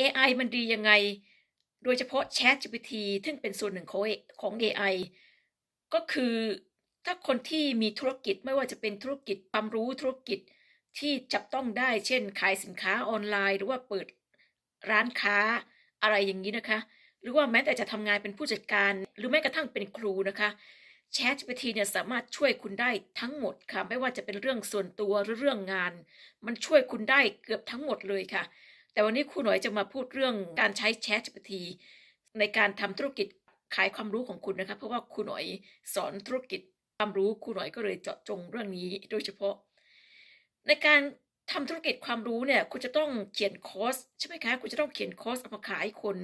AI มันดียังไง โดยเฉพาะ ChatGPT ซึ่งเป็นส่วนหนึ่งของเอของ AI ก็คือถ้าคนที่มีธุรกิจไม่ว่าจะเป็นธุรกิจความรู้ธุรกิจที่จับต้องได้ เช่น ขายสินค้าออนไลน์ หรือว่าเปิดร้านค้าอะไรอย่างงี้นะคะ หรือว่าแม้แต่จะทำงานเป็นผู้จัดการ หรือแม้กระทั่งเป็นครูนะคะ ChatGPT เนี่ยสามารถช่วยคุณได้ทั้งหมดค่ะ ไม่ว่าจะเป็นเรื่องส่วนตัวหรือเรื่องงาน มันช่วยคุณได้เกือบทั้งหมดเลยค่ะ แต่วันนี้ครูหน่อยจะมาพูดเรื่องการใช้ ChatGPT ในการทำธุรกิจขายความรู้ของคุณนะคะเพราะว่าครูหน่อยสอนธุรกิจความรู้ครูหน่อยก็เลยเจาะจงเรื่องนี้โดยเฉพาะ ในการทำธุรกิจความรู้เนี่ยคุณจะต้องเขียนคอร์สใช่ไหมคะคุณจะต้องเขียนคอร์สเอามาขายคน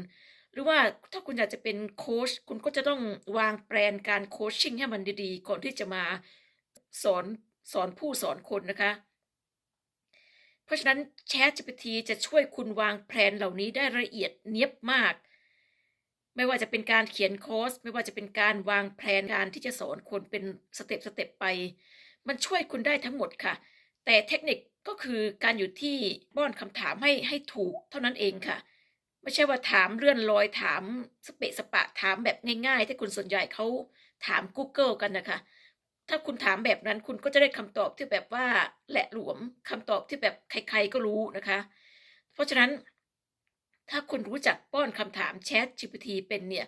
หรือว่าถ้าคุณอยากจะเป็นโคชคุณก็จะต้องวางแปลนการ coaching ให้มันดีๆ ก่อนที่จะมาสอนสอนผู้สอนคนนะคะ เพราะฉะนั้น ChatGPT จะช่วยคุณวางแพลนเหล่านี้ได้ละเอียดเนียบมาก ไม่ว่าจะเป็นการเขียนคอร์สไม่ว่าจะเป็นการวางแพลนการที่จะสอนคนเป็นสเต็ปๆไป มันช่วยคุณได้ทั้งหมดค่ะ แต่เทคนิคก็คือการอยู่ที่ป้อนคำถามให้ให้ถูกเท่านั้นเองค่ะไม่ใช่ว่าถามเลื่อนลอยถามสเปะสปะถามแบบง่ายๆ ที่คนส่วนใหญ่เขาถามกูเกิลกันนะคะ ถ้าคุณถามแบบนั้นคุณก็จะได้คำตอบที่แบบว่าแหละหลวมคำตอบที่แบบใคร ๆก็รู้นะคะ เพราะฉะนั้น ถ้าคุณรู้จักป้อนคำถาม ChatGPT เป็นเนี่ย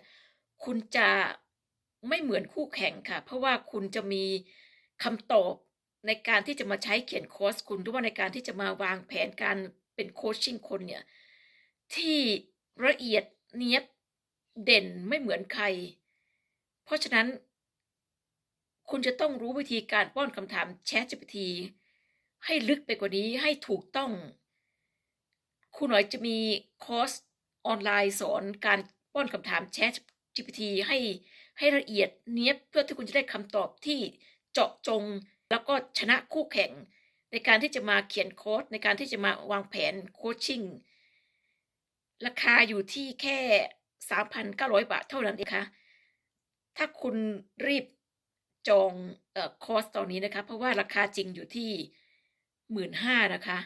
คุณจะไม่เหมือนคู่แข่งค่ะ เพราะว่าคุณจะมีคำตอบในการที่จะมาใช้เขียนคอร์สคุณหรือว่าในการที่จะมาวางแผนการเป็น coaching คนเนี่ย ที่ละเอียดเนี๊ยบเด่นไม่เหมือนใคร เพราะฉะนั้น คุณจะต้องรู้วิธีการป้อนคำถาม ChatGPT ให้ลึกไปกว่านี้ให้ถูกต้องครูหน่อยจะมีคอร์สออนไลน์สอนการป้อนคำถาม ChatGPT ให้ให้ละเอียดเนี๊ยบเพื่อที่คุณจะได้คำตอบที่เจาะจง แล้วก็ชนะคู่แข่ง ในการที่จะมาเขียนคอร์สในการที่จะมาวางแผน coaching ราคาอยู่ที่แค่ 3,900 บาทเท่านั้นเองค่ะ ถ้าคุณรีบ จองเอ่อคอร์สตอนนี้นะคะ เพราะว่าราคาจริงอยู่ที่15,000นะคะ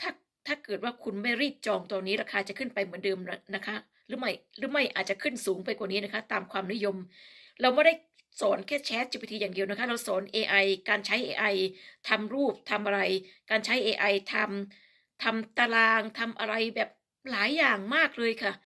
ถ้าถ้าเกิดว่าคุณไม่รีบจองตอนนี้ราคาจะขึ้นไปเหมือนเดิมนะคะ หรือไม่หรือไม่อาจจะขึ้นสูงไปกว่านี้นะคะ ตามความนิยม เราไม่ได้สอนแค่ ChatGPT อย่างเดียวนะคะ เราสอน AI การใช้ AI ทำรูปทำอะไร การใช้ AI ทำทำตารางทำอะไรแบบหลายอย่างมากเลยค่ะ